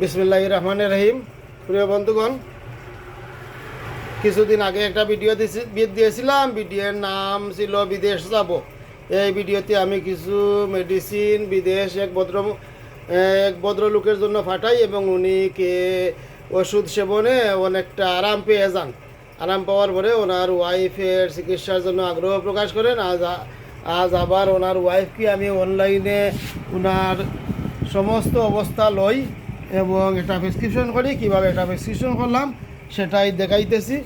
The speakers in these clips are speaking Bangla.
বিসমিল্লাহ রহমানের রহিম। প্রিয় বন্ধুগণ, কিছুদিন আগে একটা ভিডিও দিয়েছিলাম। ভিডিওর নাম ছিল বিদেশ যাব। এই ভিডিওতে আমি কিছু মেডিসিন বিদেশ এক ভদ্র এক ভদ্রলোকের জন্য পাঠাই এবং উনি কে ওষুধ সেবনে অনেকটা আরাম পেয়ে যান। আরাম পাওয়ার পরে ওনার ওয়াইফের চিকিৎসার জন্য আগ্রহ প্রকাশ করেন। আজ আজ আবার ওনার ওয়াইফকে আমি অনলাইনে ওনার সমস্ত অবস্থা লই এবং এটা প্রেসক্রিপশন করি, কীভাবে একটা প্রেসক্রিপশন করলাম, সেটাই দেখাইতেছি।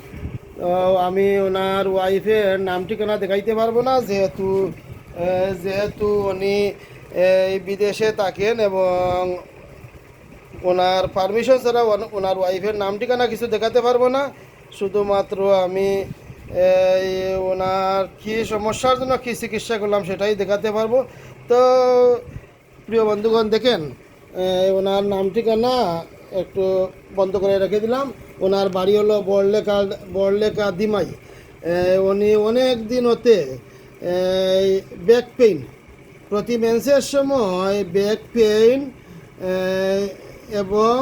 আমি ওনার ওয়াইফের নাম ঠিকানা দেখাইতে পারব না, যেহেতু যেহেতু উনি বিদেশে থাকেন এবং ওনার পারমিশন ছাড়া ওনার ওয়াইফের নাম ঠিকানা কিছু দেখাতে পারব না। শুধুমাত্র আমি ওনার কী সমস্যার জন্য কী চিকিৎসা করলাম সেটাই দেখাতে পারব। তো প্রিয় বন্ধুগণ, দেখেন ওনার নাম ঠিকানা একটু বন্ধ করে রেখে দিলাম। ওনার বাড়ি হলো বড়লেখা বড়লেখা দিমাই। উনি অনেক দিন হতে ব্যাক পেইন প্রতি মেন্সের সময় ব্যাক পেইন এবং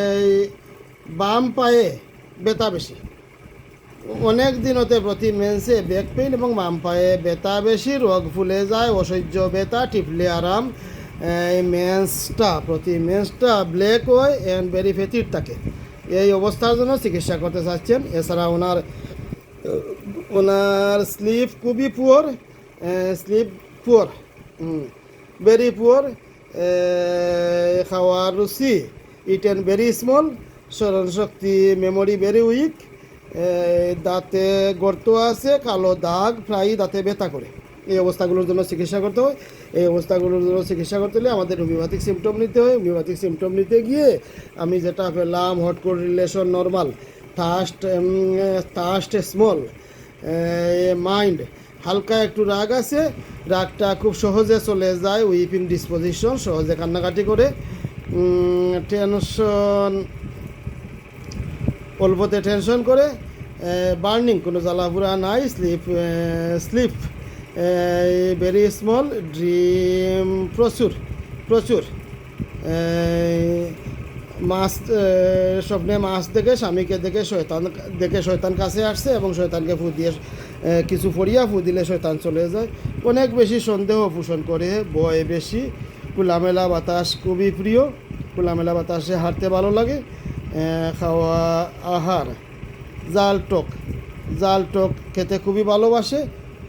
এই বাম পায়ে ব্যথা বেশি। অনেক দিন হতে প্রতি মেন্সে ব্যাক পেইন এবং বাম পায়ে ব্যথা বেশি, রোগ ফুলে যায়, অসহ্য ব্যথা, টিপলে আরাম। এই মেন্সটা, প্রতি মেন্সটা ব্ল্যাক হয় অ্যান্ড ভেরি ফেটির থাকে। এই অবস্থার জন্য চিকিৎসা করতে চাচ্ছেন। এছাড়া ওনার ওনার স্লিপ খুবই poor sleep poor very poor খাওয়ার রুচি ইট অ্যান্ড ভেরি স্মল স্মরণ শক্তি মেমোরি ভেরি উইক দাঁতে গর্ত আছে, কালো দাগ প্রায় দাঁতে ব্যথা করে। এই অবস্থাগুলোর জন্য চিকিৎসা করতে হয়। এই অবস্থাগুলোর জন্য চিকিৎসা করতে হলে আমাদের হোমিওপ্যাথিক সিমটম নিতে হয়। হোমিওপ্যাথিক সিমটম নিতে গিয়ে আমি যেটা পেলাম hot relation normal thirst thirst small mind হালকা একটু রাগ আছে, রাগটা খুব সহজে চলে যায় উইপিং ডিসপোজিশন সহজে কান্নাকাটি করে। টেনশন অল্পতে টেনশন করে বার্নিং কোনো জ্বালাপুরা নাই sleep sleep very small dream প্রচুর প্রচুর। মাছ স্বপ্নে মাছ দেখে, স্বামীকে দেখে, শয়তান দেখে শয়তান কাছে আসছে এবং শয়তানকে ফু দিয়ে কিছু পড়িয়া ফু দিলে শয়তান চলে যায়। অনেক বেশি সন্দেহ পোষণ করে বয় বেশি। খোলামেলা বাতাস খুবই প্রিয়। খোলামেলা বাতাসে হাঁটতে ভালো লাগে। খাওয়া, আহার, জাল টক। জাল টক খেতে খুবই ভালোবাসে।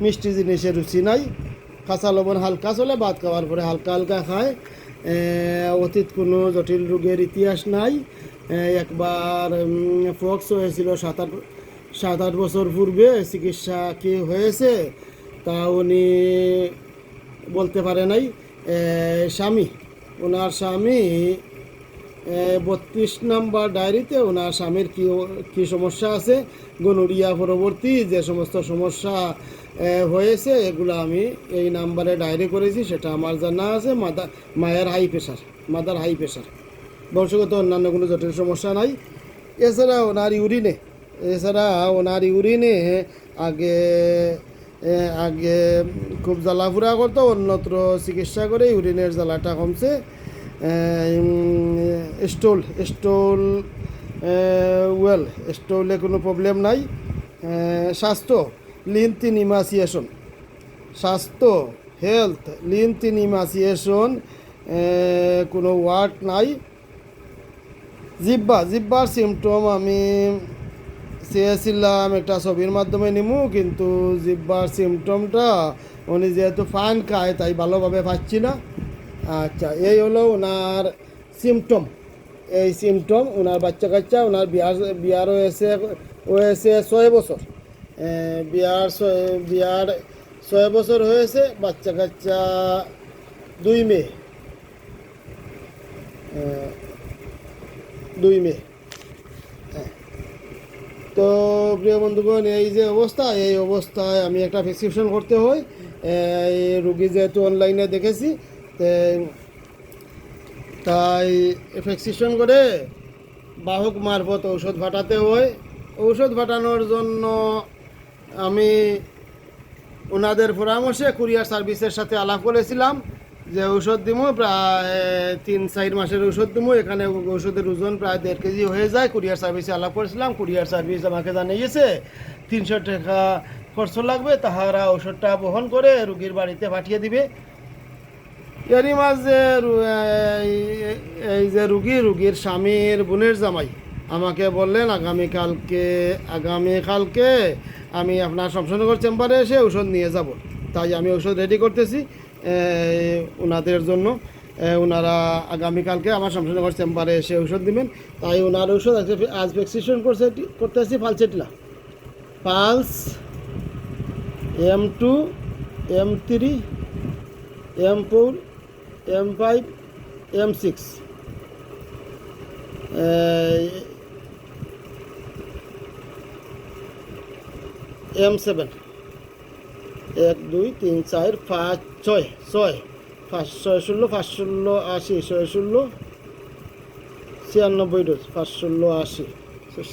মিষ্টি জিনিসের রুচি নাই। কাঁচা লবণ হালকা চলে, ভাত খাওয়ার পরে হালকা হালকা খায়। অতীত কোনো জটিল রোগের ইতিহাস নাই। একবার ফক্স হয়েছিল সাত আট সাত আট বছর পূর্বে, চিকিৎসা কি হয়েছে তা উনি বলতে পারে নাই। স্বামী, ওনার স্বামী বত্রিশ নাম্বার ডায়েরিতে ওনার স্বামীর কী কী সমস্যা আছে? গনুরিয়া পরবর্তী যে সমস্ত সমস্যা হয়েছে, এগুলো আমি এই নাম্বারে ডায়েরি করেছি, সেটা আমার জানা আছে মাদার মায়ের high pressure mother high pressure বংশগত অন্যান্য কোনো জটিল সমস্যা নাই। এছাড়া ওনার ইউরিনে, এছাড়া ওনার ইউরিনে আগে আগে খুব জ্বালাফুরা করতো, অন্যত্র চিকিৎসা করে ইউরিনের জ্বালাটা কমছে। স্টোল স্টোল ওয়েল স্টোলে কোনো প্রবলেম নাই। স্বাস্থ্য লিন্থিন ইমাসিয়েশন স্বাস্থ্য হেলথ লিন্থিন ইমাসিয়েশন কোনো ওয়ার্ড নাই। জিব্বা, জিব্বার সিমটম আমি চেয়েছিলাম একটা ছবির মাধ্যমে নিমু, কিন্তু জিব্বার সিমটমটা উনি যেহেতু ফান খায়, তাই ভালোভাবে পাচ্ছি না। আচ্ছা এই হলো ওনার সিমটম এই সিমটম ওনার বাচ্চা কাচ্চা, ওনার বিয়ার বিয়ার হয়েছে হয়েছে ছয় বছর। বিয়ার বিয়ার ছয় বছর হয়েছে, বাচ্চা কাচ্চা দুই মেয়ে। দুই মেয়ে। হ্যাঁ। তো প্রিয় বন্ধুগণ, এই যে অবস্থা, এই অবস্থায় আমি একটা প্রেসক্রিপশন করতে হয় এই রুগী যেহেতু অনলাইনে দেখেছি তাই প্রেসক্রিপশন করে বাহক মারফত ঔষধ ফাটাতে হয়। ঔষধ ফাটানোর জন্য আমি ওনাদের পরামর্শে কুরিয়ার সার্ভিসের সাথে আলাপ করেছিলাম যে ঔষধ দিব, প্রায় তিন, চার মাসের ঔষধ দিব। এখানে ঔষধের ওজন প্রায় দেড় কেজি হয়ে যায়। কুরিয়ার সার্ভিসে আলাপ করেছিলাম। কুরিয়ার সার্ভিস আমাকে জানিয়েছে, তিনশো টাকা খরচ লাগবে, তাহারা ঔষধটা বহন করে রুগীর বাড়িতে পাঠিয়ে দিবে। এরই মাঝে এই- যে রুগী, রুগীর স্বামীর বোনের জামাই আমাকে বললেন আগামীকালকে আগামীকালকে আমি আপনার শমশনগর চেম্বারে এসে ঔষধ নিয়ে যাব। তাই আমি ঔষধ রেডি করতেছি। ওনাদের জন্য ওনারা আগামীকালকে আমার শমশনগর চেম্বারে এসে ঔষধ দিবেন। তাই ওনার ঔষধ আজকে আজ প্রেসক্রিপশন করছে, করতেছি ফালসেটলা pulse, M two, M three, M four M five M six M seven এক, দুই, তিন, চার, পাঁচ, ছয় ছয়, পাঁচ, ছয়, ষোলো, পাঁচ, ষোলো, আশি, ছয়, ষোলো, ছিয়ানব্বই ডোজ, পাঁচ, ষোলো, আশি,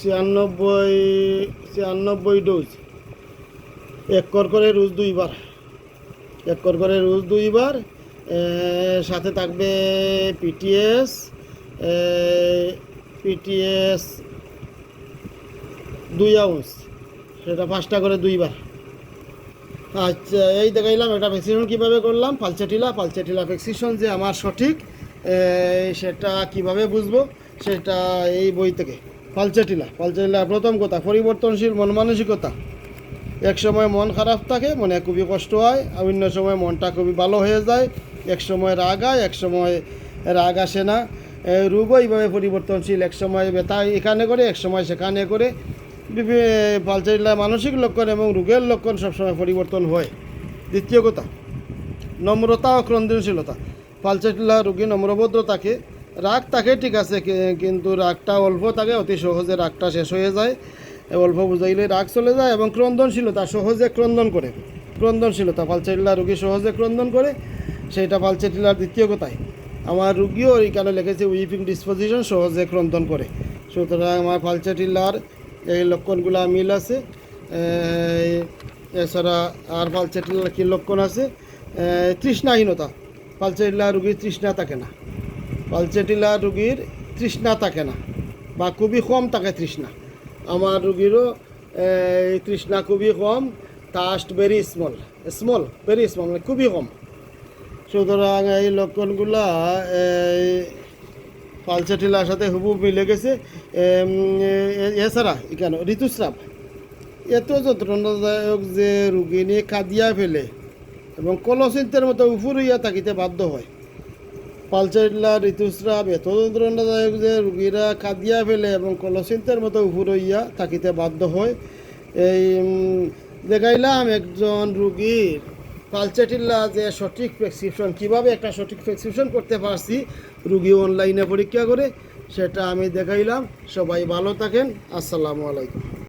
ছিয়ানব্বই ছিয়ানব্বই ডোজ। এক কর করে রোজ দুইবার, এক কর করে রোজ দুইবার সাথে থাকবে পিটিএস পিটিএস দুই আউন্স। সেটা পাঁচটা করে দুইবার। আচ্ছা এই দেখাইলাম এটা ভ্যাকসিনেশন কীভাবে করলাম পালচেটিলা পালচেটিলা ভ্যাকসিনেশন যে আমার সঠিক সেটা কীভাবে বুঝব, সেটা এই বই থেকে। পালচেটিলা পালচেটিলা প্রথম কথা, পরিবর্তনশীল মন মানসিকতা। এক সময় মন খারাপ থাকে, মনে খুবই কষ্ট হয়, আর অন্য সময় মনটা খুবই ভালো হয়ে যায় এক সময় রাগ হয় এক সময় রাগ আসে না। রোগও এইভাবে পরিবর্তনশীল, এক সময় ব্যথা এখানে করে, এক সময় সেখানে করে। পালচারিলা মানসিক লক্ষণ এবং রোগের লক্ষণ সবসময় পরিবর্তন হয়। দ্বিতীয় কথা, নম্রতা ও ক্রন্দনশীলতা। পালচারিলা রোগী নম্রভদ্র থাকে রাগ থাকে ঠিক আছে কিন্তু রাগটা অল্প থাকে, অতি সহজে রাগটা শেষ হয়ে যায়। অল্প বুঝাইলে রাগ চলে যায় এবং ক্রন্দনশীলতা সহজে ক্রন্দন করে। ক্রন্দনশীলতা, পালচারিলা রোগী সহজে ক্রন্দন করে। সেইটা পালচারিলার দ্বিতীয় কথায়? আমার রুগীও এইখানে লিখেছে উইপিং ডিসপোজিশন সহজে ক্রন্দন করে। সুতরাং আমার পালচারিলার এই লক্ষণগুলো মিল আছে। এছাড়া আর পালচারিলার কী লক্ষণ আছে? তৃষ্ণাহীনতা। পালচারিলা রুগীর তৃষ্ণা থাকে না। পালচেটিলা রুগীর তৃষ্ণা থাকে না বা খুবই কম থাকে তৃষ্ণা। আমার রুগীরও তৃষ্ণা খুবই কম thirst very small small very small মানে খুবই কম। সুতরাং এই লক্ষণগুলা এই, পালচেটিলার সাথে হুবু মিলে গেছে। এছাড়া কেন ঋতুস্রাব। এত যন্ত্রণাদায়ক যে রুগী নিয়ে কাঁদিয়া ফেলে এবং কলসিন্তের মতো উফুর হইয়া থাকিতে বাধ্য হয়। পালচারিলা ঋতুস্রাব এত যন্ত্রণাদায়ক যে রুগীরা কাঁদিয়া ফেলে এবং কলসিন্তের মতো উফুর হইয়া থাকিতে বাধ্য হয়। এই দেখাইলাম একজন রুগীর পালচাটিল্লা যে সঠিক প্রেসক্রিপশন কীভাবে একটা সঠিক প্রেসক্রিপশন করতে পারছি, রুগী অনলাইনে পরীক্ষা করে, সেটা আমি দেখাইলাম। সবাই ভালো থাকেন। আসসালামু আলাইকুম।